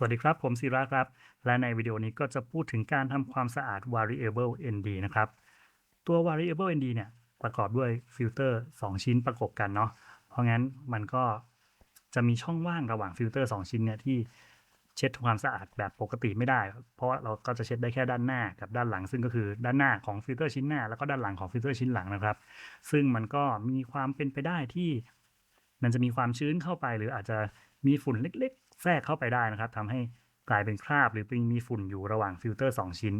สวัสดีครับ ผมศิระครับ และในวิดีโอนี้ก็จะพูดถึงการทำความสะอาด variable nd นะครับ ตัว variable nd เนี่ย ประกอบด้วยฟิลเตอร์2ชิ้นประกบกันเนาะ เพราะงั้นมันก็จะมีช่องว่างระหว่างฟิลเตอร์2ชิ้นเนี่ยที่เช็ดทำความสะอาดแบบปกติไม่ได้ เพราะเราก็จะเช็ดได้แค่ด้านหน้ากับด้านหลัง ซึ่งก็คือด้านหน้าของฟิลเตอร์ชิ้นหน้า แล้วก็ด้านหลังของฟิลเตอร์ชิ้นหลังนะครับ ซึ่งมันก็มีความเป็นไปได้ที่มันจะมีความชื้นเข้าไป หรืออาจจะมีฝุ่นเล็ก แทรกเข้าไปได้นะครับทำให้กลายเป็นคราบหรือเป็นมีฝุ่นอยู่ระหว่างฟิลเตอร์ 2 ชิ้น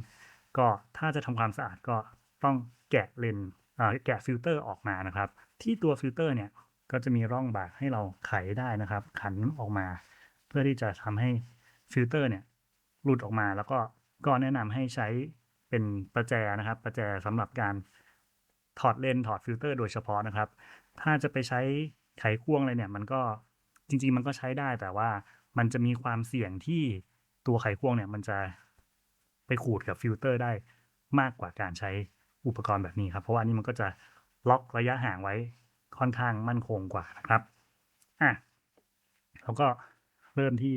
ก็ถ้าจะทำความสะอาดก็ต้องแกะเลนแกะฟิลเตอร์ออกมานะครับ ที่ตัวฟิลเตอร์เนี่ยก็จะมีร่องบากให้เราไขได้นะครับ ขันออกมา เพื่อที่จะทำให้ฟิลเตอร์เนี่ยหลุดออกมาแล้วก็ก็แนะนำให้ใช้เป็นประแจนะครับประแจสำหรับการถอดเลนถอดฟิลเตอร์โดยเฉพาะนะครับ ถ้าจะไปใช้ไขควงอะไรเนี่ยมันก็จริง ๆ มันก็ใช้ได้แต่ว่า มันจะมีความเสี่ยงที่ตัวไขควงเนี่ย มันจะไปขูดกับฟิลเตอร์ได้มากกว่าการใช้อุปกรณ์แบบนี้ครับ เพราะว่านี่มันก็จะล็อกระยะห่างไว้ค่อนข้างมั่นคงกว่านะครับอะเราก็เริ่มที่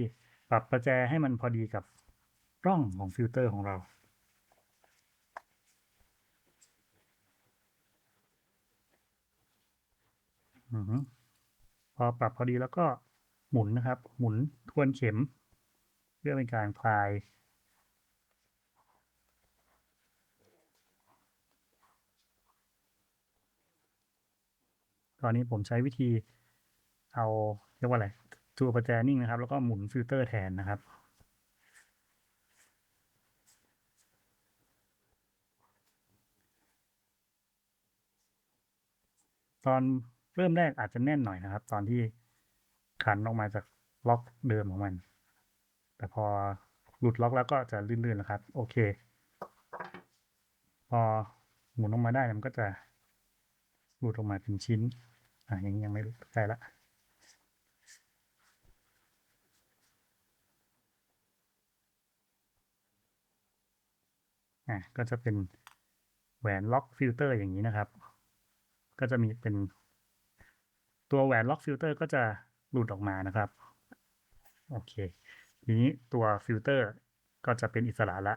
ปรับประแจให้มันพอดีกับร่องของฟิลเตอร์ของเราอือพอปรับพอดีแล้วก็ หมุนนะครับ หมุนทวนเข็ม เพื่อเป็นการคลาย ตอนนี้ผมใช้วิธีเอาเรียกว่าอะไรตัวประแจนิ่งนะครับ แล้วก็หมุนฟิลเตอร์แทนนะครับตอนเริ่มแรกอาจจะแน่นหน่อยนะครับ ตอนที่ ขันออกมาจากล็อกเดิมของมัน แต่พอหลุดล็อกแล้วก็จะลื่นๆนะครับ โอเค พอหมุนออกมาได้มันก็จะหลุดออกมาเป็นชิ้น อะยังยังไม่รู้ใจละอะก็จะเป็นแหวนล็อกฟิลเตอร์อย่างนี้นะครับ ก็จะมีเป็นตัวแหวนล็อกฟิลเตอร์ก็จะ หลุดออกมานะครับ โอเค ทีนี้ตัวฟิลเตอร์ก็จะเป็นอิสระละ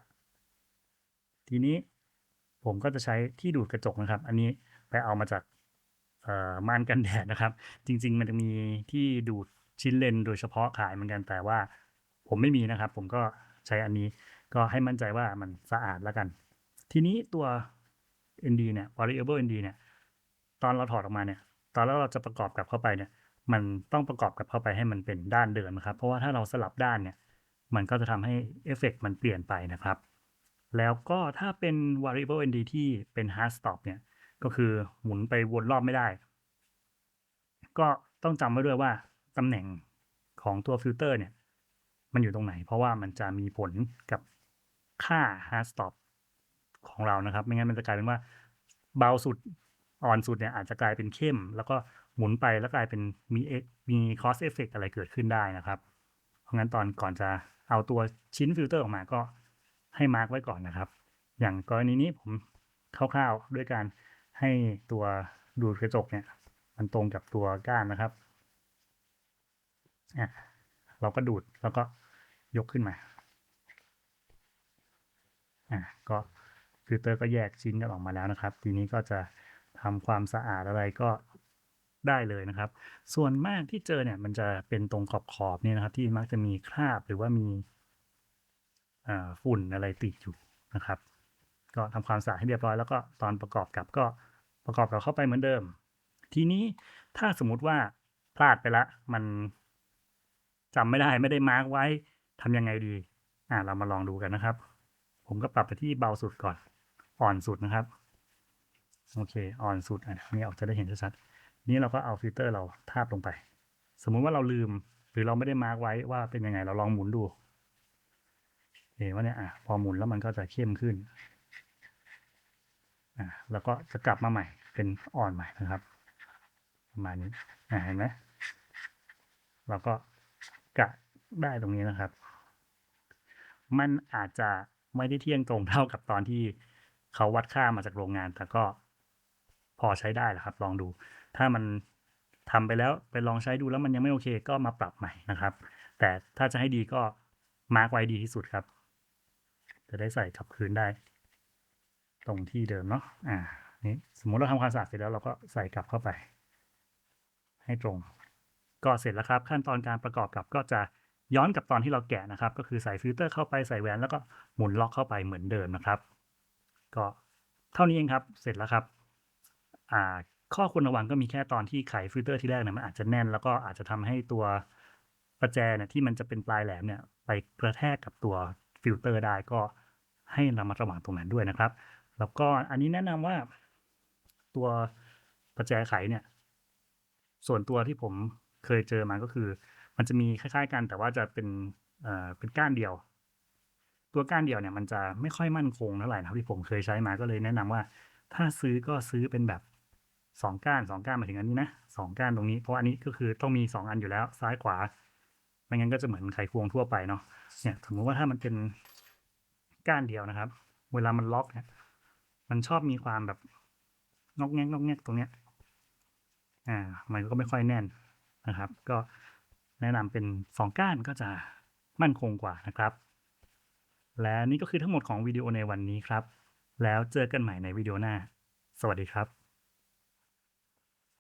ทีนี้ผมก็จะใช้ที่ดูดกระจกนะครับ อันนี้ไปเอามาจากม่านกันแดดนะครับ จริง ๆ มันจะมีที่ดูดชิ้นเลนโดยเฉพาะขายเหมือนกันแต่ว่าผมไม่มีนะครับ ผมก็ใช้อันนี้ก็ให้มั่นใจว่ามันสะอาดแล้วกัน ทีนี้ตัว ND เนี่ย variable ND เนี่ย ตอนเราถอดออกมาเนี่ย ตอนแล้วเราจะประกอบกลับเข้าไปเนี่ย มันต้องประกอบกับเข้าไปให้มันเป็นด้านเดิมนะครับ เพราะว่าถ้าเราสลับด้านเนี่ยมันก็จะทำให้เอฟเฟกมันเปลี่ยนไปนะครับ แล้วก็ถ้าเป็น variable ND ที่เป็น hard stop เนี่ยก็คือหมุนไปวนรอบไม่ได้ ก็ต้องจำไว้ด้วยว่าตำแหน่งของตัวฟิลเตอร์เนี่ยมันอยู่ตรงไหน เพราะว่ามันจะมีผลกับค่า hard stop ของเรานะครับ ไม่งั้นมันจะกลายเป็นว่าเบาสุด อ่อนสุดเนี่ยอาจจะกลายเป็นเข้ม แล้วก็หมุนไปแล้วกลายเป็นมีมีคอสเอฟเฟกอะไรเกิดขึ้นได้นะครับ เพราะงั้นตอนก่อนจะเอาตัวชิ้นฟิลเตอร์ออกมาก็ให้มาร์กไว้ก่อนนะครับ อย่างกรณีนี้ผมคร่าวๆด้วยการให้ตัวดูดกระจกเนี่ย มันตรงกับตัวก้านนะครับอะเราก็ดูดแล้วก็ยกขึ้นมาอะก็ฟิลเตอร์ก็แยกชิ้นกันออกมาแล้วนะครับ ทีนี้ก็จะ ทำความสะอาดอะไรก็ได้เลยนะครับ ส่วนมากที่เจอเนี่ย มันจะเป็นตรงขอบขอบเนี่ยนะครับ ที่มักจะมีคราบหรือว่ามีฝุ่นอะไรติดอยู่นะครับ ก็ทำความสะอาดให้เรียบร้อยแล้วก็ตอนประกอบกับก็ประกอบกับเข้าไปเหมือนเดิม ทีนี้ถ้าสมมุติว่าพลาดไปละ มันจำไม่ได้ไม่ได้มาร์กไว้ทำยังไงดี อ่าเรามาลองดูกันนะครับ ผมก็ปรับไปที่เบาสุดก่อนอ่อนสุดนะครับ โอเคอ่อนสุดอันนี้ออกจะได้เห็นชัดๆนี้เราก็เอาฟิลเตอร์เราทาบลงไป สมมุติว่าเราลืมหรือเราไม่ได้มาร์กไว้ว่าเป็นยังไงเราลองหมุนดูเห็นว่าเนี่ยอะพอหมุนแล้วมันก็จะเข้มขึ้นอะแล้วก็จะกลับมาใหม่เป็นอ่อนใหม่นะครับ ประมาณนี้อะเห็นไหมเราก็กะได้ตรงนี้นะครับ มันอาจจะไม่ได้เที่ยงตรงเท่ากับตอนที่เขาวัดค่ามาจากโรงงาน แต่ก็ อใช้ได้แหละครับ ลองดู ถ้ามันทำไปแล้วไปลองใช้ดูแล้วมันยังไม่โอเคก็มาปรับใหม่นะครับ แต่ถ้าจะให้ดีก็มาร์กไว้ดีที่สุดครับ จะได้ใส่กลับคืนได้ ตรงที่เดิมเนาะอ่านี่สมมุติเราทำความสะอาดเสร็จแล้วเราก็ใส่กลับเข้าไป ให้ตรง ก็เสร็จแล้วครับ ขั้นตอนการประกอบกลับก็จะย้อนกับตอนที่เราแกะนะครับ ก็คือใส่ฟิลเตอร์เข้าไปใส่แหวนแล้วก็หมุนล็อกเข้าไปเหมือนเดิมนะครับ ก็เท่านี้เองครับ เสร็จแล้วครับ อ่าข้อควรระวังก็มีแค่ตอนที่ไขฟิลเตอร์ที่แรกเนี่ยมันอาจจะแน่น แล้วก็อาจจะทำให้ตัวประแจเนี่ยที่มันจะเป็นปลายแหลมเนี่ยไปกระแทกกับตัวฟิลเตอร์ได้ก็ให้ระมัดระวังตรงนั้นด้วยนะครับ แล้วก็อันนี้แนะนำว่าตัวประแจไขเนี่ย ส่วนตัวที่ผมเคยเจอมาก็คือ มันจะมีคล้ายๆกัน แต่ว่าจะเป็นเอ่อเป็นก้านเดียว ตัวก้านเดียวเนี่ย มันจะไม่ค่อยมั่นคงเท่าไหร่นะครับที่ผมเคยใช้มาก็เลยแนะนำว่า ถ้าซื้อก็ซื้อเป็นแบบ สองก้านสองก้านหมายถึงอันนี้นะสองก้านตรงนี้เพราะอันนี้ก็คือต้องมีสองอันอยู่แล้วซ้ายขวา ไม่งั้นก็จะเหมือนไขควงทั่วไปเนาะเนี่ยสมมติว่าถ้ามันเป็นก้านเดียวนะครับ เวลามันล็อกเนี่ยมันชอบมีความแบบงอกแงกงอกแงกตรงเนี้ยอ่ามันก็ไม่ค่อยแน่นนะครับ ก็แนะนำเป็นสองก้านก็จะมั่นคงกว่านะครับ และนี่ก็คือทั้งหมดของวิดีโอในวันนี้ครับ แล้วเจอกันใหม่ในวิดีโอหน้า สวัสดีครับ